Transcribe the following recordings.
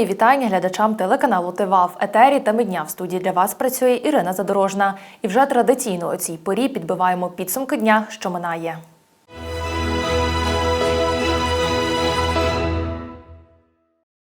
Мої вітання глядачам телеканалу ТВА в етері та дня в студії для вас працює Ірина Задорожна. І вже традиційно о цій порі підбиваємо підсумки дня, що минає.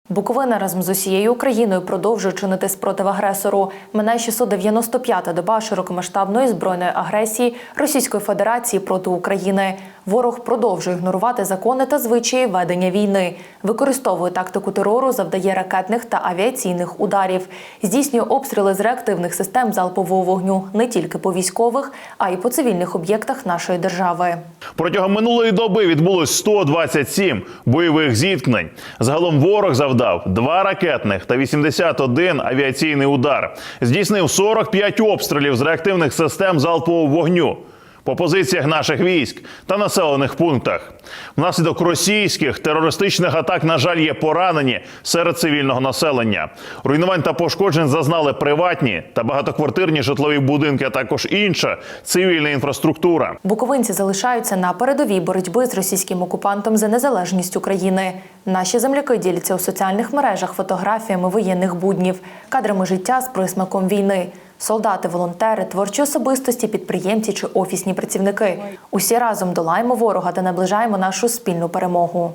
Буковина разом з усією Україною продовжує чинити спротив агресору. Минає 695-та доба широкомасштабної збройної агресії Російської Федерації проти України. Ворог продовжує ігнорувати закони та звичаї ведення війни, використовує тактику терору, завдає ракетних та авіаційних ударів, здійснює обстріли з реактивних систем залпового вогню не тільки по військових, а й по цивільних об'єктах нашої держави. Протягом минулої доби відбулось 127 бойових зіткнень. Загалом ворог завдав два ракетних та 81 авіаційний удар. Здійснив 45 обстрілів з реактивних систем залпового вогню. По позиціях наших військ та населених пунктах внаслідок російських терористичних атак, на жаль, є поранені серед цивільного населення. Руйнувань та пошкоджень зазнали приватні та багатоквартирні житлові будинки, а також інша цивільна інфраструктура. Буковинці залишаються на передовій боротьби з російським окупантом за незалежність України. Наші земляки діляться у соціальних мережах фотографіями воєнних буднів, кадрами життя з присмаком війни. Солдати, волонтери, творчі особистості, підприємці чи офісні працівники. Усі разом долаємо ворога та наближаємо нашу спільну перемогу.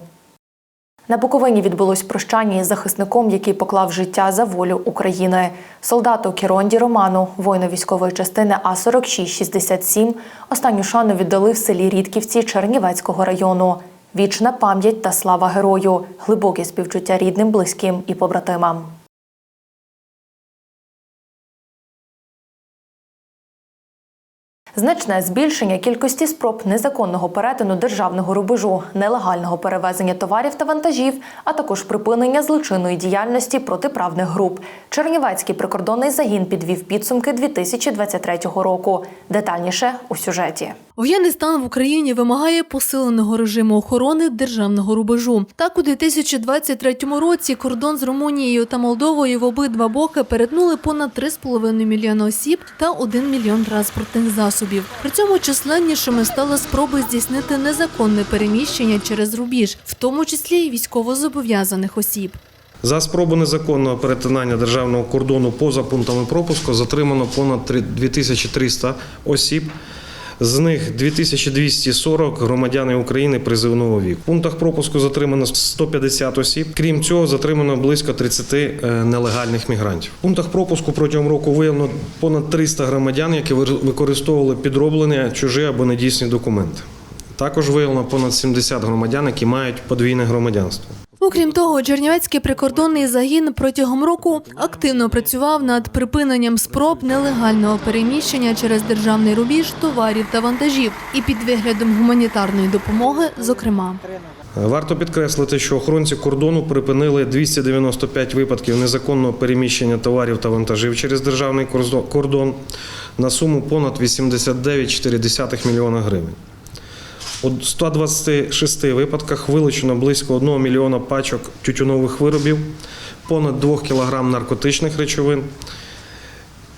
На Буковині відбулось прощання із захисником, який поклав життя за волю України. Солдату Кіронді Роману, воїну військової частини А 4667 останню шану віддали в селі Рідківці Чернівецького району. Вічна пам'ять та слава герою, глибоке співчуття рідним, близьким і побратимам. Значне збільшення кількості спроб незаконного перетину державного рубежу, нелегального перевезення товарів та вантажів, а також припинення злочинної діяльності протиправних груп. Чернівецький прикордонний загін підвів підсумки 2023 року. Детальніше у сюжеті. Воєнний стан в Україні вимагає посиленого режиму охорони державного рубежу. Так, у 2023 році кордон з Румунією та Молдовою в обидва боки перетнули понад 3,5 мільйона осіб та 1 мільйон транспортних засобів. При цьому численнішими стали спроби здійснити незаконне переміщення через рубіж, в тому числі й військовозобов'язаних осіб. За спробу незаконного перетинання державного кордону поза пунктами пропуску затримано понад 3 2300 осіб. З них 2240 громадяни України призивного віку. В пунктах пропуску затримано 150 осіб. Крім цього, затримано близько 30 е, нелегальних мігрантів. В пунктах пропуску протягом року виявлено понад 300 громадян, які використовували підроблені чужі або недійсні документи. Також виявлено понад 70 громадян, які мають подвійне громадянство. Окрім того, Чернівецький прикордонний загін протягом року активно працював над припиненням спроб нелегального переміщення через державний рубіж товарів та вантажів і під виглядом гуманітарної допомоги, зокрема. Варто підкреслити, що охоронці кордону припинили 295 випадків незаконного переміщення товарів та вантажів через державний кордон- на суму понад 89,4 мільйона гривень. У 126 випадках вилучено близько 1 мільйона пачок тютюнових виробів, понад 2 кілограм наркотичних речовин,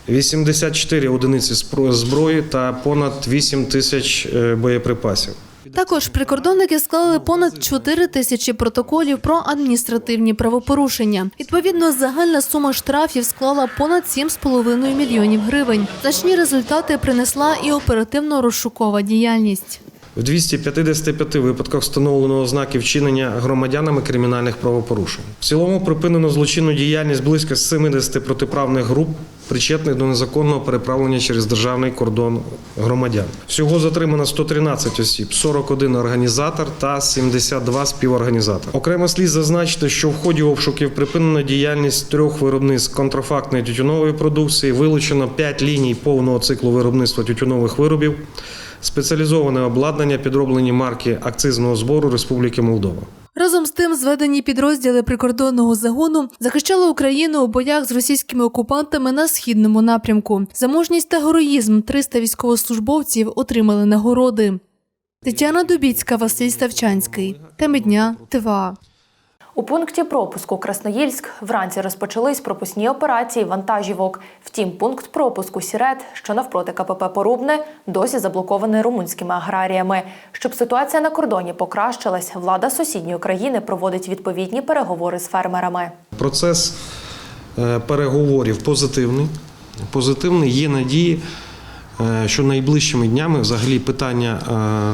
84 одиниці зброї та понад 8 тисяч е, боєприпасів. Також прикордонники склали понад 4 тисячі протоколів про адміністративні правопорушення. Відповідно, загальна сума штрафів склала понад 7,5 мільйонів гривень. Значні результати принесла і оперативно-розшукова діяльність. В 255 випадках встановлено ознаки вчинення громадянами кримінальних правопорушень. В цілому припинено злочинну діяльність близько 70 протиправних груп, причетних до незаконного переправлення через державний кордон громадян. Всього затримано 113 осіб, 41 організатор та 72 співорганізатори. Окремо слід зазначити, що в ході обшуків припинено діяльність трьох виробництв контрафактної тютюнової продукції, вилучено 5 ліній повного циклу виробництва тютюнових виробів спеціалізоване обладнання, підроблені марки акцизного збору Республіки Молдова. Разом з тим, зведені підрозділи прикордонного загону захищали Україну у боях з російськими окупантами на східному напрямку. За мужність та героїзм 300 військовослужбовців отримали нагороди. Тетяна Дубіцька, Василь Ставчанський. Теми дня ТВА. У пункті пропуску Красноїльськ вранці розпочались пропускні операції вантажівок. Втім, пункт пропуску Сірет, що навпроти КПП Порубне, досі заблокований румунськими аграріями. Щоб ситуація на кордоні покращилась, влада сусідньої країни проводить відповідні переговори з фермерами. Процес е, переговорів позитивний. Позитивний є надії, е, що найближчими днями взагалі питання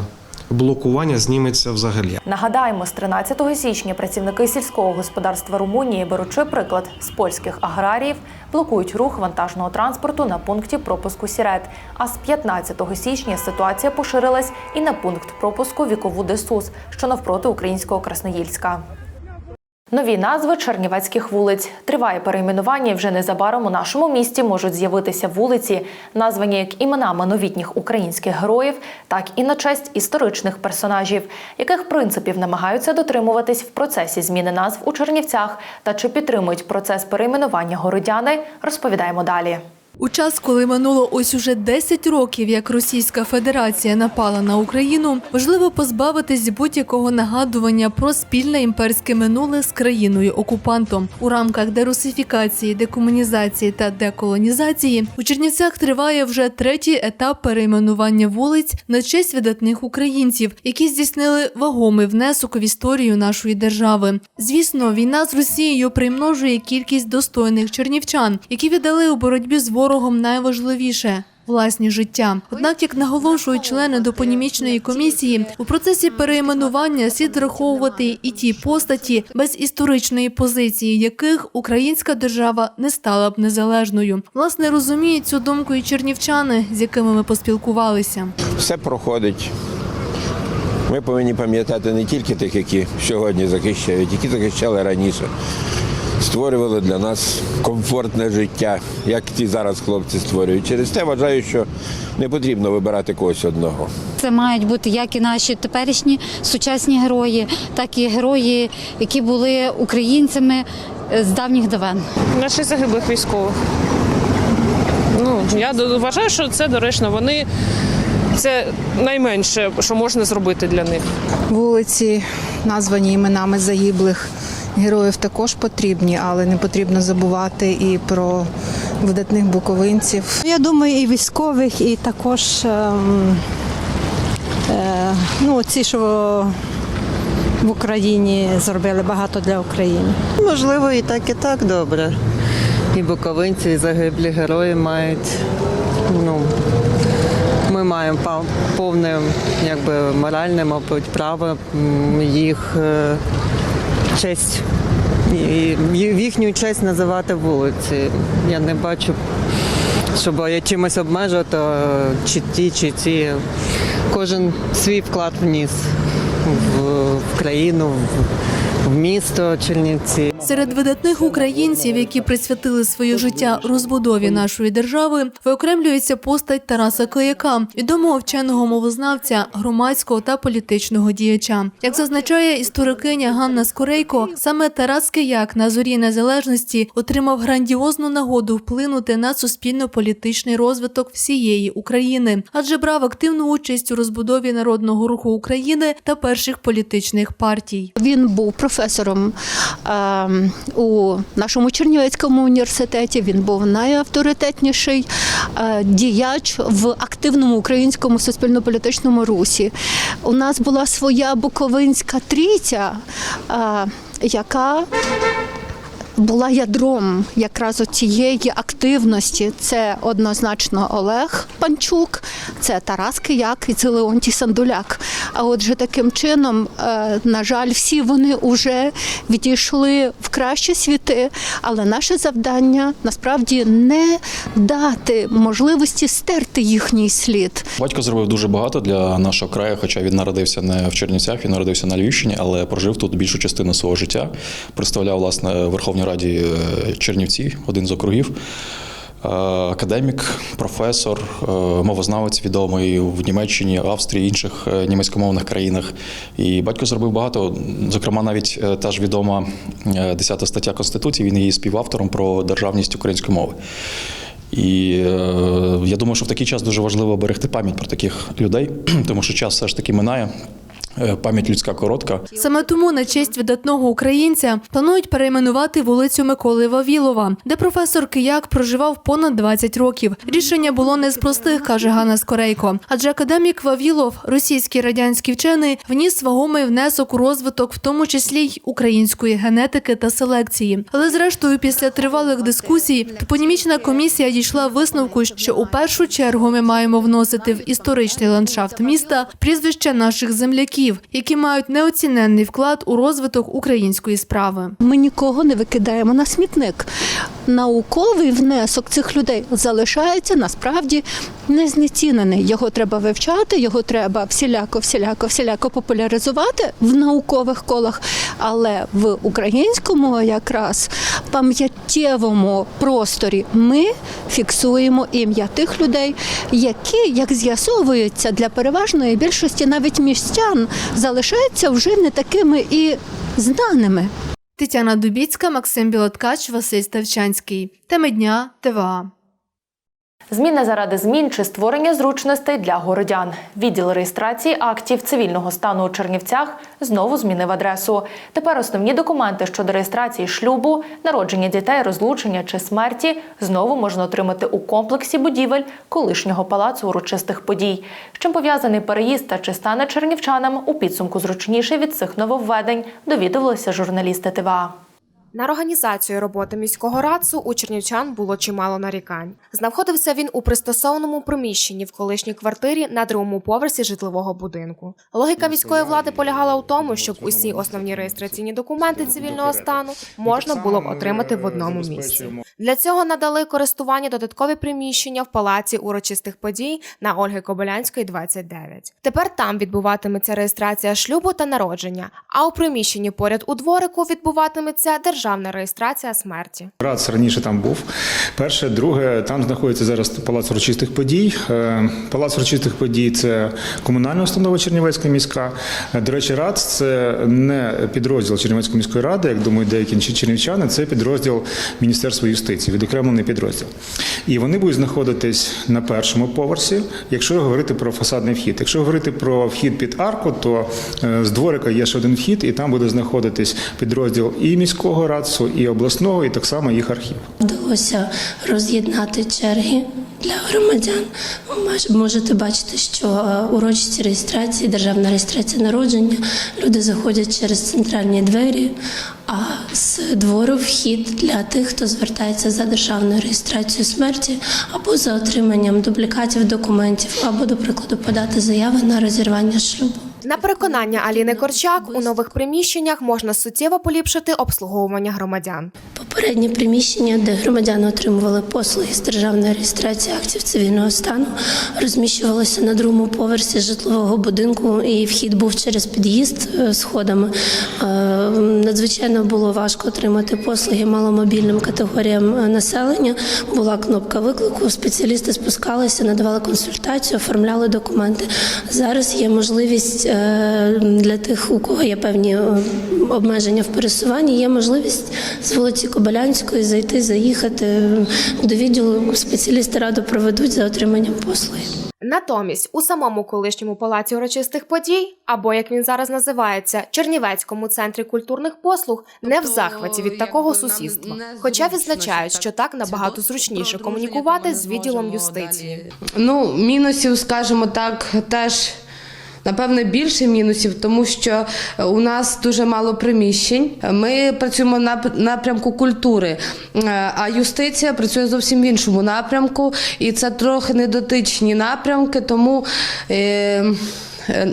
е, блокування зніметься взагалі. Нагадаємо, з 13 січня працівники сільського господарства Румунії, беручи приклад з польських аграріїв, блокують рух вантажного транспорту на пункті пропуску Сірет. А з 15 січня ситуація поширилась і на пункт пропуску вікову Десус, що навпроти українського Красноїльська. Нові назви чернівецьких вулиць. Триває перейменування. Вже незабаром у нашому місті можуть з'явитися вулиці, названі як іменами новітніх українських героїв, так і на честь історичних персонажів, яких принципів намагаються дотримуватись в процесі зміни назв у Чернівцях та чи підтримують процес перейменування городяни, розповідаємо далі. У час, коли минуло ось уже 10 років, як Російська Федерація напала на Україну, важливо позбавитись будь-якого нагадування про спільне імперське минуле з країною окупантом у рамках дерусифікації, декомунізації та деколонізації. У Чернівцях триває вже третій етап перейменування вулиць на честь видатних українців, які здійснили вагомий внесок в історію нашої держави. Звісно, війна з Росією примножує кількість достойних чернівчан, які віддали у боротьбі з ворогом найважливіше. Власні життя. Однак, як наголошують члени допонімічної комісії, у процесі переіменування слід враховувати і ті постаті, без історичної позиції яких українська держава не стала б незалежною. Власне розуміють цю думку і чернівчани, з якими ми поспілкувалися. все проходить. Ми повинні пам'ятати не тільки тих, які сьогодні захищають, які захищали раніше, створювали для нас комфортне життя, як ті зараз хлопці створюють. Через те вважаю, що не потрібно вибирати когось одного. Це мають бути як і наші теперішні сучасні герої, так і герої, які були українцями е, з давніх давен. наших загиблих військових. Ну, я до- вважаю, що це доречно. Вони це найменше, що можна зробити для них. Вулиці, названі іменами загиблих героїв, також потрібні, але не потрібно забувати і про видатних буковинців. Я думаю, і військових, і також ем, е, ну, ці, що в Україні зробили багато для України. Можливо, і так, і так добре. І буковинці, і загиблі герої мають. Ну, ми маємо повне якби, моральне, мабуть, право їх е, честь і в їхню честь називати вулиці. Я не бачу, щоб я чимось обмежувати, чи ті, чи ці. Кожен свій вклад вніс в, в країну, в, в місто Чернівці. Серед видатних українців, які присвятили своє життя розбудові нашої держави, виокремлюється постать Тараса Кияка, відомого вченого мовознавця, громадського та політичного діяча. Як зазначає історикиня Ганна Скорейко, саме Тарас Кияк на зорі незалежності отримав грандіозну нагоду вплинути на суспільно-політичний розвиток всієї України, адже брав активну участь у розбудові народного руху України та перших політичних партій. Він був професором е, у нашому Чернівецькому університеті. Він був найавторитетніший е, діяч в активному українському суспільно-політичному русі. У нас була своя буковинська трійця, е, яка була ядром якраз цієї активності. Це однозначно Олег Панчук, це Тарас Кияк і це Леонтій Сандуляк. А отже, таким чином, е, на жаль, всі вони вже відійшли в кращі світи, але наше завдання насправді не дати можливості стерти їхній слід. Батько зробив дуже багато для нашого краю, хоча він народився не в Чернівцях, він народився на Львівщині, але прожив тут більшу частину свого життя. Представляв власне в Раді е, Чернівці, один з округів. Е, Академік, професор, е, мовознавець відомий в Німеччині, Австрії, інших німецькомовних країнах. І батько зробив багато. Зокрема, навіть та ж відома е, 10 стаття Конституції. Він є співавтором про державність української мови. І я думаю, що в такий час дуже важливо берегти пам'ять про таких людей, тому що час все ж таки минає. Е, Пам'ять людська коротка. Саме тому на честь видатного українця планують перейменувати вулицю Миколи Вавілова, де професор Кияк проживав понад 20 років. Рішення було не з простих, каже Ганна Скорейко. Адже академік Вавілов, російський радянський вчений, вніс вагомий внесок у розвиток, в тому числі й української генетики та селекції. Але зрештою, після тривалих дискусій, топонімічна комісія дійшла висновку, що у першу чергу ми маємо вносити в історичний ландшафт міста прізвища наших земляків, які мають неоціненний вклад у розвиток української справи. Ми нікого не викидаємо на смітник. Науковий внесок цих людей залишається насправді незнецінений. Його треба вивчати, його треба всіляко, всіляко, всіляко популяризувати в наукових колах. Але в українському якраз пам'яттєвому просторі ми фіксуємо ім'я тих людей, які, як з'ясовується, для переважної більшості навіть містян залишаються вже не такими і знаними. Тетяна Дубіцька, Максим Білоткач, Василь Ставчанський. Теми дня ТВА. Зміни заради змін чи створення зручностей для городян. Відділ реєстрації актів цивільного стану у Чернівцях знову змінив адресу. Тепер основні документи щодо реєстрації шлюбу, народження дітей, розлучення чи смерті знову можна отримати у комплексі будівель колишнього палацу урочистих подій. З чим пов'язаний переїзд та чи стане чернівчанам у підсумку зручніше від цих нововведень, довідувалися журналісти ТВА. На організацію роботи міського радцу у чернівчан було чимало нарікань. Знаходився він у пристосованому приміщенні в колишній квартирі на другому поверсі житлового будинку. Логіка міської влади полягала у тому, щоб усі основні реєстраційні документи цивільного стану можна було б отримати в одному місці. Для цього надали користування додаткові приміщення в палаці урочистих подій на Ольги Кобилянської, 29. Тепер там відбуватиметься реєстрація шлюбу та народження, а у приміщенні поряд у дворику відбуватиметься державна реєстрація смерті. Рац раніше там був. Перше, друге, там знаходиться зараз палац урочистих подій. Е, Палац урочистих подій це комунальна установа Чернівецька міська. Е, До речі, РАЦ це не підрозділ Чернівецької міської ради, як думають деякі інші чернівчани. Це підрозділ Міністерства юстиції, відокремлений підрозділ. І вони будуть знаходитись на першому поверсі, якщо говорити про фасадний вхід. Якщо говорити про вхід під арку, то е, з дворика є ще один вхід, і там буде знаходитись підрозділ і міського радцу, і обласного, і так само їх архів. Вдалося роз'єднати черги для громадян. Можете бачити, що е, урочисті реєстрації, державна реєстрація народження, люди заходять через центральні двері, а з двору вхід для тих, хто звертається за державною реєстрацією смерті або за отриманням дублікатів документів, або, до прикладу, подати заяви на розірвання шлюбу. На переконання Аліни Корчак, у нових приміщеннях можна суттєво поліпшити обслуговування громадян. Попереднє приміщення, де громадяни отримували послуги з державної реєстрації актів цивільного стану, розміщувалося на другому поверсі житлового будинку, і вхід був через під'їзд е, сходами. Е, Надзвичайно було важко отримати послуги маломобільним категоріям е, населення. Була кнопка виклику, спеціалісти спускалися, надавали консультацію, оформляли документи. Зараз є можливість для тих, у кого є певні обмеження в пересуванні, є можливість з вулиці Кобилянської зайти, заїхати до відділу. Спеціалісти раду проведуть за отриманням послуги. Натомість у самому колишньому палаці урочистих подій, або як він зараз називається, Чернівецькому центрі культурних послуг, не в захваті від такого сусідства. Хоча відзначають, що так набагато зручніше комунікувати з відділом юстиції. Ну, мінусів, скажімо так, теж. Напевне, більше мінусів, тому що у нас дуже мало приміщень. Ми працюємо на напрямку культури, е, а юстиція працює зовсім в іншому напрямку, і це трохи недотичні напрямки. Тому е, е,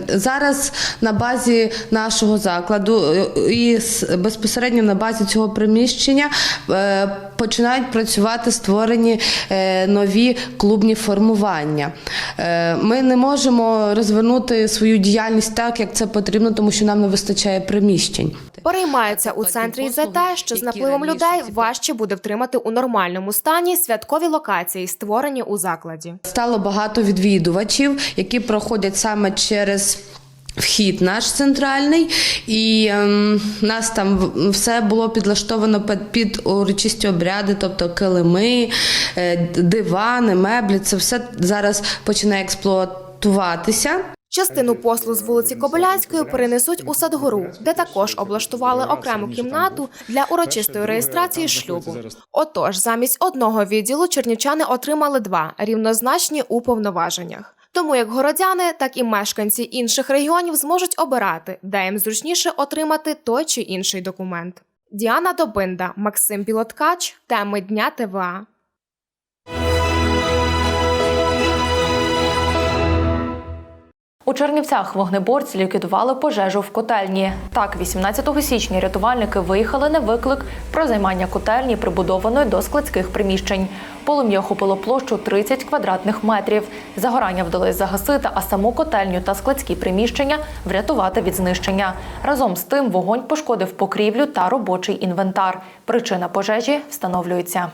зараз на базі нашого закладу е, і безпосередньо на базі цього приміщення е, починають працювати створені е, нові клубні формування. Е, Ми не можемо розвернути свою діяльність так, як це потрібно, тому що нам не вистачає приміщень. Переймаються у центрі і за те, що з напливом людей важче буде втримати у нормальному стані святкові локації, створені у закладі. Стало багато відвідувачів, які проходять саме через. Вхід наш центральний, і ем, нас там все було підлаштовано під, під урочисті обряди, тобто килими, е, дивани, меблі. Це все зараз починає експлуатуватися. Частину послу з вулиці Кобилянської перенесуть у Садгору, де також облаштували окрему кімнату для урочистої реєстрації шлюбу. Отож, замість одного відділу чернівчани отримали два рівнозначні у повноваженнях. Тому як городяни, так і мешканці інших регіонів зможуть обирати, де їм зручніше отримати той чи інший документ. Діана Добинда, Максим Білоткач, теми дня ТВА. У Чернівцях вогнеборці ліквідували пожежу в котельні. Так, 18 січня рятувальники виїхали на виклик про займання котельні, прибудованої до складських приміщень. Полум'я охопило площу 30 квадратних метрів. Загорання вдалося загасити, а саму котельню та складські приміщення врятувати від знищення. Разом з тим вогонь пошкодив покрівлю та робочий інвентар. Причина пожежі встановлюється.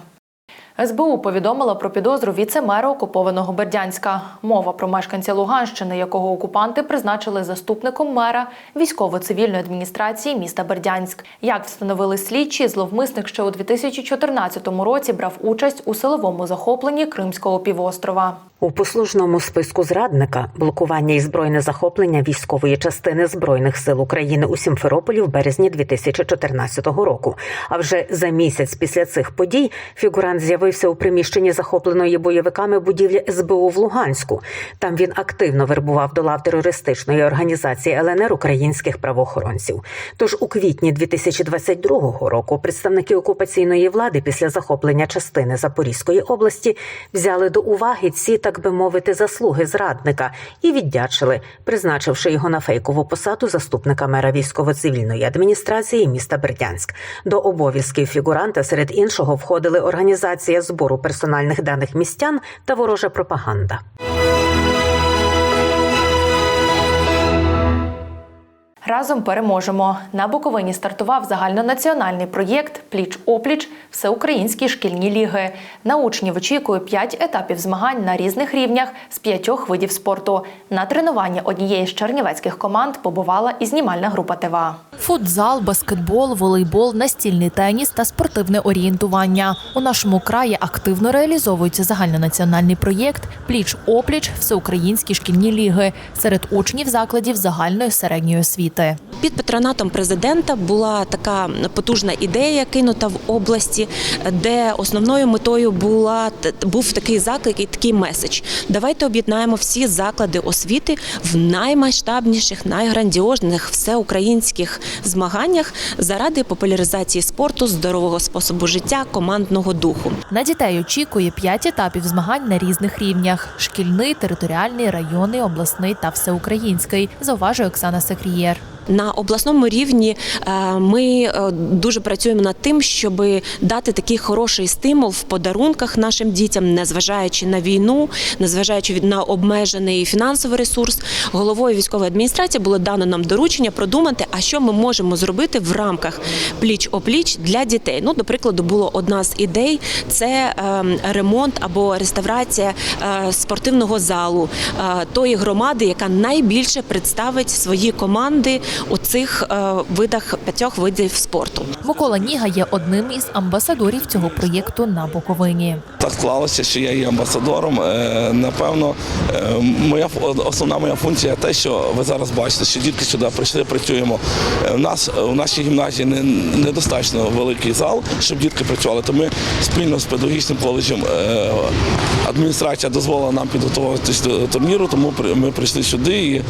СБУ повідомила про підозру віце-мера окупованого Бердянська. Мова про мешканця Луганщини, якого окупанти призначили заступником мера військово-цивільної адміністрації міста Бердянськ. Як встановили слідчі, зловмисник ще у 2014 році брав участь у силовому захопленні Кримського півострова. У послужному списку зрадника блокування і збройне захоплення військової частини збройних сил України у Сімферополі в березні 2014 року. А вже за місяць після цих подій фігурант з'явився у приміщенні захопленої бойовиками будівлі СБУ в Луганську. Там він активно вербував до лав терористичної організації ЛНР українських правоохоронців. Тож у квітні 2022 року представники окупаційної влади після захоплення частини Запорізької області взяли до уваги ці, так би мовити, заслуги зрадника і віддячили, призначивши його на фейкову посаду заступника мера військово-цивільної адміністрації міста Бердянськ. До обов'язків фігуранта серед іншого входили організація збору персональних даних містян та ворожа пропаганда. Разом переможемо. На Буковині стартував загальнонаціональний проєкт Пліч опліч всеукраїнські шкільні ліги. На учнів очікує п'ять етапів змагань на різних рівнях з п'ятьох видів спорту. На тренування однієї з чернівецьких команд побувала і знімальна група ТВА. Футзал, баскетбол, волейбол, настільний теніс та спортивне орієнтування. У нашому краї активно реалізовується загальнонаціональний проєкт Пліч опліч всеукраїнські шкільні ліги серед учнів закладів загальної середньої освіти. Під патронатом президента була така потужна ідея кинута в області, де основною метою була був такий заклик і такий меседж. Давайте об'єднаємо всі заклади освіти в наймасштабніших, найграндіозніших всеукраїнських змаганнях заради популяризації спорту, здорового способу життя, командного духу. На дітей очікує п'ять етапів змагань на різних рівнях: шкільний, територіальний, районний, обласний та всеукраїнський. Зауважує Оксана Секрієр. На обласному рівні е, ми е, дуже працюємо над тим, щоб дати такий хороший стимул в подарунках нашим дітям, незважаючи на війну, незважаючи на обмежений фінансовий ресурс. Головою військової адміністрації було дано нам доручення продумати, а що ми можемо зробити в рамках пліч опліч для дітей. Ну, до прикладу, було одна з ідей: це е, ремонт або реставрація е, спортивного залу тої громади, яка найбільше представить свої команди у цих е, видах п'ятьох видів спорту. Микола Ніга є одним із амбасадорів цього проєкту на Буковині. Так склалося, що я є амбасадором. Е, Напевно, е, моя основна моя функція те, що ви зараз бачите, що дітки сюди прийшли, працюємо. У нас у нашій гімназії не, недостатньо великий зал, щоб дітки працювали. То ми спільно з педагогічним коледжем адміністрація дозволила нам підготуватися до турніру, тому ми прийшли сюди і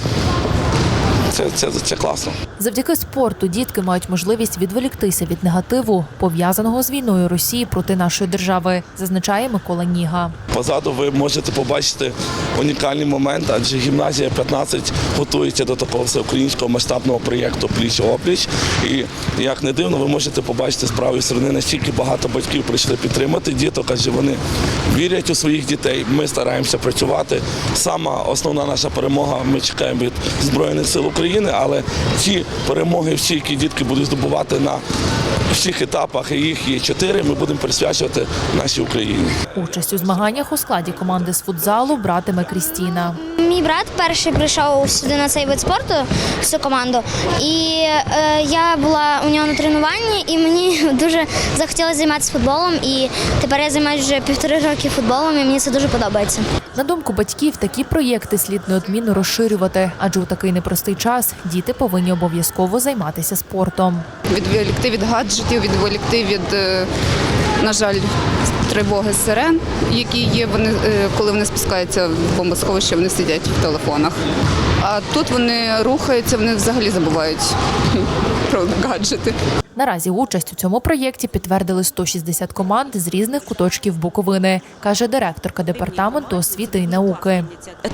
це, це, це класно. Завдяки спорту дітки мають можливість відволіктися від негативу, пов'язаного з війною Росії проти нашої держави, зазначає Микола Ніга. Позаду ви можете побачити унікальний момент, адже гімназія 15 готується до такого всеукраїнського масштабного проєкту Пліч опліч. І як не дивно, ви можете побачити з правої сторони, настільки багато батьків прийшли підтримати діток, адже вони вірять у своїх дітей. Ми стараємося працювати. Сама основна наша перемога ми чекаємо від Збройних сил України. України, але ці перемоги, всі, які дітки будуть здобувати на всіх етапах, і їх є чотири, ми будемо присвячувати нашій Україні. Участь у змаганнях у складі команди з футзалу братиме Крістіна. Мій брат перший прийшов сюди на цей вид спорту, в цю команду, і е, я була у нього на тренуванні, і мені дуже захотілося займатися футболом. І тепер я займаюся вже півтори роки футболом, і мені це дуже подобається. На думку батьків, такі проєкти слід неодмінно розширювати, адже у такий непростий час діти повинні обов'язково займатися спортом. відволікти від гаджетів, відволікти від, е, на жаль, тривоги сирен, які є, вони, е, коли вони спускаються в бомбосховище, вони сидять в телефонах. А тут вони рухаються, вони взагалі забувають про гаджети. Наразі участь у цьому проєкті підтвердили 160 команд з різних куточків Буковини, каже директорка департаменту освіти і науки.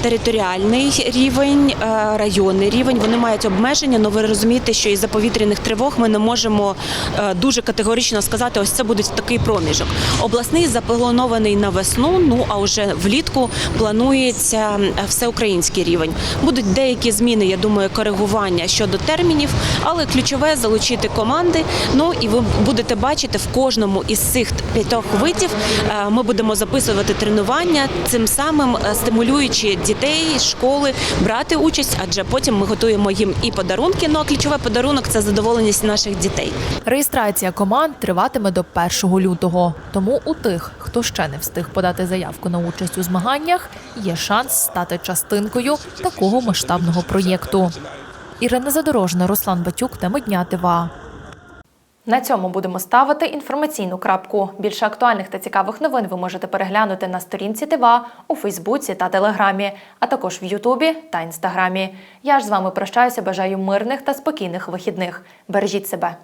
Територіальний рівень, е, районний рівень вони мають обмеження. але ви розумієте, що із-за повітряних тривог ми не можемо е, дуже категорично сказати, ось це буде такий проміжок. Обласний запланований на весну. Ну а вже влітку планується е, всеукраїнський рівень. Будуть деякі зміни, я думаю, коригування щодо термінів, але ключове залучити команди. Ну і ви будете бачити в кожному із цих п'ятьох видів. е, Ми будемо записувати тренування, цим самим е, стимулюючи дітей, школи брати участь, адже потім ми готуємо їм і подарунки. Ну а ключовий подарунок це задоволеність наших дітей. Реєстрація команд триватиме до 1 лютого. Тому у тих, хто ще не встиг подати заявку на участь у змаганнях, є шанс стати частинкою такого масштабного проєкту. Ірина Задорожна, Руслан Батюк, теми дня ТВА. На цьому будемо ставити інформаційну крапку. Більше актуальних та цікавих новин ви можете переглянути на сторінці ТВА у Фейсбуці та Телеграмі, а також в Ютубі та Інстаграмі. Я ж з вами прощаюся. Бажаю мирних та спокійних вихідних. Бережіть себе.